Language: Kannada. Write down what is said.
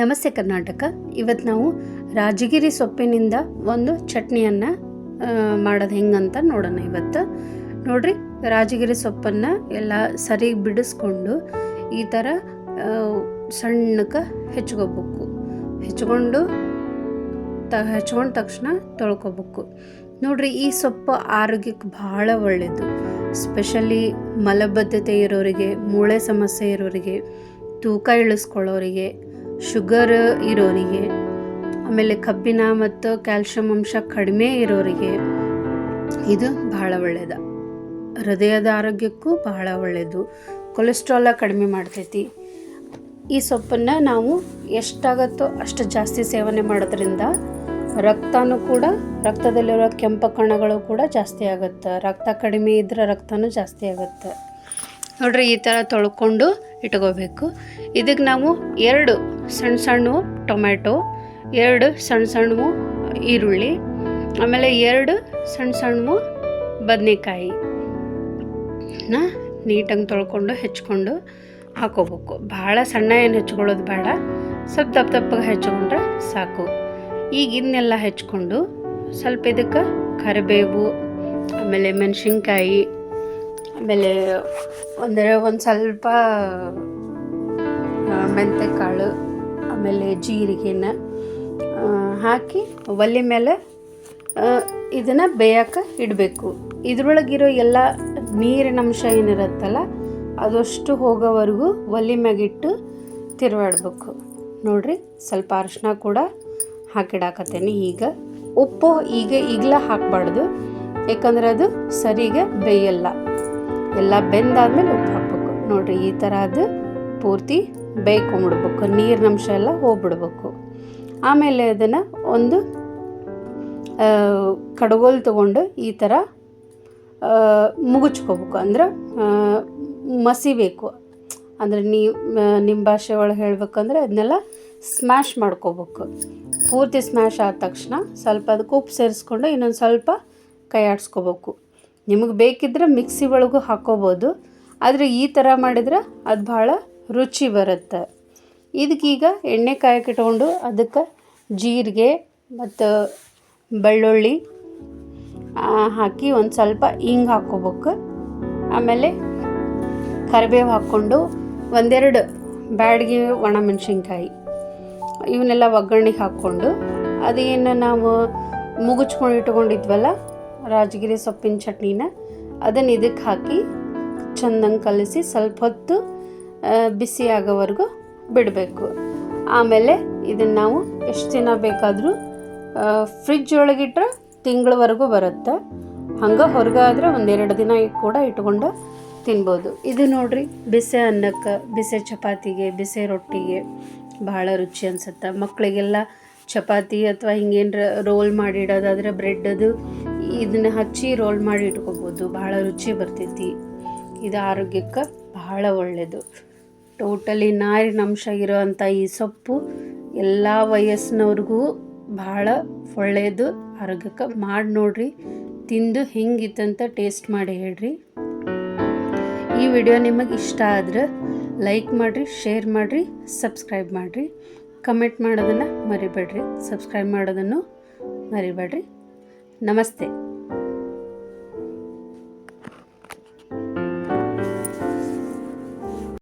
ನಮಸ್ತೆ ಕರ್ನಾಟಕ. ಇವತ್ತು ನಾವು ರಾಜಗಿರಿ ಸೊಪ್ಪಿನಿಂದ ಒಂದು ಚಟ್ನಿಯನ್ನು ಮಾಡೋದು ಹೆಂಗಂತ ನೋಡೋಣ ಇವತ್ತು. ನೋಡ್ರಿ, ರಾಜಗಿರಿ ಸೊಪ್ಪನ್ನು ಎಲ್ಲ ಸರಿ ಬಿಡಿಸ್ಕೊಂಡು ಈ ಥರ ಸಣ್ಣಕ್ಕೆ ಹೆಚ್ಕೋಬೇಕು. ಹೆಚ್ಕೊಂಡು ತ, ಹೆಚ್ಕೊಂಡ ತಕ್ಷಣ ತೊಳ್ಕೊಬೇಕು. ನೋಡ್ರಿ, ಈ ಸೊಪ್ಪು ಆರೋಗ್ಯಕ್ಕೆ ಭಾಳ ಒಳ್ಳೆಯದು ಸ್ಪೆಷಲಿ ಮಲಬದ್ಧತೆ ಇರೋರಿಗೆ, ಮೂಳೆ ಸಮಸ್ಯೆ ಇರೋರಿಗೆ, ತೂಕ ಇಳಿಸ್ಕೊಳ್ಳೋರಿಗೆ ಶುಗರ್ ಇರೋರಿಗೆ, ಆಮೇಲೆ ಕಬ್ಬಿನ ಮತ್ತು ಕ್ಯಾಲ್ಶಿಯಂ ಅಂಶ ಕಡಿಮೆ ಇರೋರಿಗೆ ಇದು ಬಹಳ ಒಳ್ಳೆಯದ ಹೃದಯದ ಆರೋಗ್ಯಕ್ಕೂ ಬಹಳ ಒಳ್ಳೆಯದು ಕೊಲೆಸ್ಟ್ರಾಲ ಕಡಿಮೆ ಮಾಡ್ತೈತಿ. ಈ ಸೊಪ್ಪನ್ನು ನಾವು ಎಷ್ಟಾಗತ್ತೋ ಅಷ್ಟು ಜಾಸ್ತಿ ಸೇವನೆ ಮಾಡೋದ್ರಿಂದ ರಕ್ತನೂ ಕೂಡ, ರಕ್ತದಲ್ಲಿರೋ ಕೆಂಪು ಕಣಗಳು ಕೂಡ ಜಾಸ್ತಿ ಆಗುತ್ತೆ. ರಕ್ತ ಕಡಿಮೆ ಇದ್ದರೆ ರಕ್ತನೂ ಜಾಸ್ತಿ ಆಗುತ್ತೆ. ನೋಡ್ರಿ ಈ ಥರ ತೊಳ್ಕೊಂಡು ಇಟ್ಕೋಬೇಕು. ಇದಕ್ಕೆ ನಾವು ಎರಡು ಸಣ್ಣ ಸಣ್ಣವು ಟೊಮ್ಯಾಟೊ, ಎರಡು ಸಣ್ಣ ಸಣ್ಣವು ಈರುಳ್ಳಿ, ಆಮೇಲೆ ಎರಡು ಸಣ್ಣ ಸಣ್ಣವು ಬದನೆಕಾಯಿ. ನ ನೀಟಾಗಿ ತೊಳ್ಕೊಂಡು ಹೆಚ್ಕೊಂಡು ಹಾಕೋಬೇಕು. ಭಾಳ ಸಣ್ಣ ಏನು ಹೆಚ್ಕೊಳ್ಳೋದು ಬೇಡ. ಸ್ವಲ್ಪ ದಪ್ಪ ದಪ್ಪಗೆ ಹೆಚ್ಕೊಂಡ್ರೆ ಸಾಕು. ಈಗ ಇದನ್ನೆಲ್ಲ ಹೆಚ್ಕೊಂಡು ಸ್ವಲ್ಪ ಇದಕ್ಕೆ ಕರಿಬೇವು, ಆಮೇಲೆ ಮೆಣಸಿನ್ಕಾಯಿ, ಆಮೇಲೆ ಅಂದರೆ ಒಂದು ಸ್ವಲ್ಪ ಮೆಂತೆ ಮೆಂತೆಕಾಳು. ಆಮೇಲೆ ಜೀರಿಗೆನ ಹಾಕಿ ಒಲೆ ಮೇಲೆ ಇದನ್ನು ಬೇಯಕ್ಕೆ ಇಡಬೇಕು. ಇದ್ರೊಳಗಿರೋ ಎಲ್ಲ ನೀರಿನ ಅಂಶ ಏನಿರುತ್ತಲ್ಲ, ಅದಷ್ಟು ಹೋಗೋವರೆಗೂ ಒಲೆ ಮ್ಯಾಗಿಟ್ಟು ತಿರುವಾಡ್ಬೇಕು. ನೋಡ್ರಿ, ಸ್ವಲ್ಪ ಅರಿಶಿನ ಕೂಡ ಹಾಕಿಡಾಕತ್ತೇನೆ ಈಗ. ಉಪ್ಪು ಈಗ ಈಗಲೇ ಹಾಕಬಾರ್ದು, ಯಾಕಂದ್ರೆ ಅದು ಸರಿಗೆ ಬೇಯಲ್ಲ. ಎಲ್ಲ ಬೆಂದಾದ್ಮೇಲೆ ಉಪ್ಪು ಹಾಕ್ಬೇಕು. ನೋಡ್ರಿ, ಈ ಥರ ಅದು ಪೂರ್ತಿ ಬೇಯ್ಕೊಂಬಿಡ್ಬೇಕು ನೀರಿನ ಅಂಶ ಎಲ್ಲ ಹೋಗ್ಬಿಡ್ಬೇಕು. ಆಮೇಲೆ ಅದನ್ನು ಒಂದು ಕಡಗೋಲು ತೊಗೊಂಡು ಈ ಥರ ಮುಗುಚ್ಕೋಬೇಕು. ಅಂದ್ರೆ ಮಸಿಬೇಕು ಅಂದರೆ ನೀ ನಿಮ್ಮ ಭಾಷೆ ಒಳಗೆ ಹೇಳ್ಬೇಕಂದ್ರೆ ಅದನ್ನೆಲ್ಲ ಸ್ಮ್ಯಾಶ್ ಮಾಡ್ಕೋಬೇಕು. ಪೂರ್ತಿ ಸ್ಮ್ಯಾಶ್ ಆದ ತಕ್ಷಣ ಸ್ವಲ್ಪ ಅದಕ್ಕೆ ಉಪ್ಪು ಸೇರಿಸ್ಕೊಂಡು ಇನ್ನೊಂದು ಸ್ವಲ್ಪ ಕೈ ಆಡಿಸ್ಕೋಬೇಕು. ನಿಮಗೆ ಬೇಕಿದ್ರೆ ಮಿಕ್ಸಿ ಒಳಗೂ ಹಾಕ್ಕೋಬೋದು. ಆದರೆ ಈ ಥರ ಮಾಡಿದ್ರೆ ಅದು ಭಾಳ ರುಚಿ ಬರುತ್ತೆ. ಇದಕ್ಕೀಗ ಎಣ್ಣೆ ಕಾಯಕ್ಕೆ ಅದಕ್ಕೆ ಜೀರಿಗೆ ಮತ್ತು ಬೆಳ್ಳುಳ್ಳಿ ಹಾಕಿ ಒಂದು ಸ್ವಲ್ಪ ಹಿಂಗೆ ಹಾಕ್ಕೋಬೇಕು. ಆಮೇಲೆ ಕರಿಬೇವು ಹಾಕ್ಕೊಂಡು ಒಂದೆರಡು ಬ್ಯಾಡ್ಗೆ ಒಣ ಮೆಣಸಿನ್ಕಾಯಿ ಇವನ್ನೆಲ್ಲ ಒಗ್ಗರಣೆಗೆ ಹಾಕ್ಕೊಂಡು, ಅದೇನು ನಾವು ಮುಗುಚ್ಕೊಂಡು ಇಟ್ಕೊಂಡಿದ್ವಲ್ಲ, ರಾಜಗಿರಿ ಸೊಪ್ಪಿನ ಚಟ್ನಿನ, ಅದನ್ನು ಇದಕ್ಕೆ ಹಾಕಿ ಚಂದಂಗೆ ಕಲಸಿ ಸ್ವಲ್ಪ ಹೊತ್ತು ಬಿಸಿ ಆಗೋವರೆಗೂ ಬಿಡಬೇಕು. ಆಮೇಲೆ ಇದನ್ನು ನಾವು ಎಷ್ಟು ದಿನ ಬೇಕಾದರೂ ಫ್ರಿಜ್ ಒಳಗಿಟ್ಟರೆ ತಿಂಗಳವರೆಗೂ ಬರುತ್ತೆ. ಹಂಗೆ ಹೊರಗಾದ್ರೆ ಒಂದೆರಡು ದಿನ ಕೂಡ ಇಟ್ಕೊಂಡು ತಿನ್ಬೋದು. ಇದು ನೋಡ್ರಿ, ಬಿಸಿ ಅನ್ನಕ್ಕೆ, ಬಿಸಿ ಚಪಾತಿಗೆ, ಬಿಸಿ ರೊಟ್ಟಿಗೆ ಭಾಳ ರುಚಿ ಅನ್ಸುತ್ತೆ. ಮಕ್ಕಳಿಗೆಲ್ಲ ಚಪಾತಿ ಅಥವಾ ಹಿಂಗೇನು ರೋಲ್ ಮಾಡಿ ಇಡೋದಾದರೆ ಬ್ರೆಡ್ ಅದು ಇದನ್ನ ಹಚ್ಚಿ ರೋಲ್ ಮಾಡಿ ಇಟ್ಕೋಬೋದು. ಭಾಳ ರುಚಿ ಬರ್ತೈತಿ. ಇದು ಆರೋಗ್ಯಕ್ಕೆ ಬಹಳ ಒಳ್ಳೆಯದು ಟೋಟಲಿ ನಾರಿನ ಅಂಶ ಇರೋವಂಥ ಈ ಸೊಪ್ಪು ಎಲ್ಲ ವಯಸ್ಸಿನವ್ರಿಗೂ ಭಾಳ ಒಳ್ಳೆಯದು ಆರೋಗ್ಯಕ್ಕೆ ಮಾಡಿ ನೋಡ್ರಿ, ತಿಂದು ಹೆಂಗಿತ್ತಂತ ಟೇಸ್ಟ್ ಮಾಡಿ ಹೇಳ್ರಿ. ಈ ವಿಡಿಯೋ ನಿಮಗೆ ಇಷ್ಟ ಆದ್ರೆ ಲೈಕ್ ಮಾಡಿರಿ, ಶೇರ್ ಮಾಡಿರಿ, ಸಬ್ಸ್ಕ್ರೈಬ್ ಮಾಡಿರಿ. ಕಮೆಂಟ್ ಮಾಡೋದನ್ನು ಮರಿಬೇಡ್ರಿ, ಸಬ್ಸ್ಕ್ರೈಬ್ ಮಾಡೋದನ್ನು ಮರಿಬೇಡ್ರಿ. ನಮಸ್ತೆ.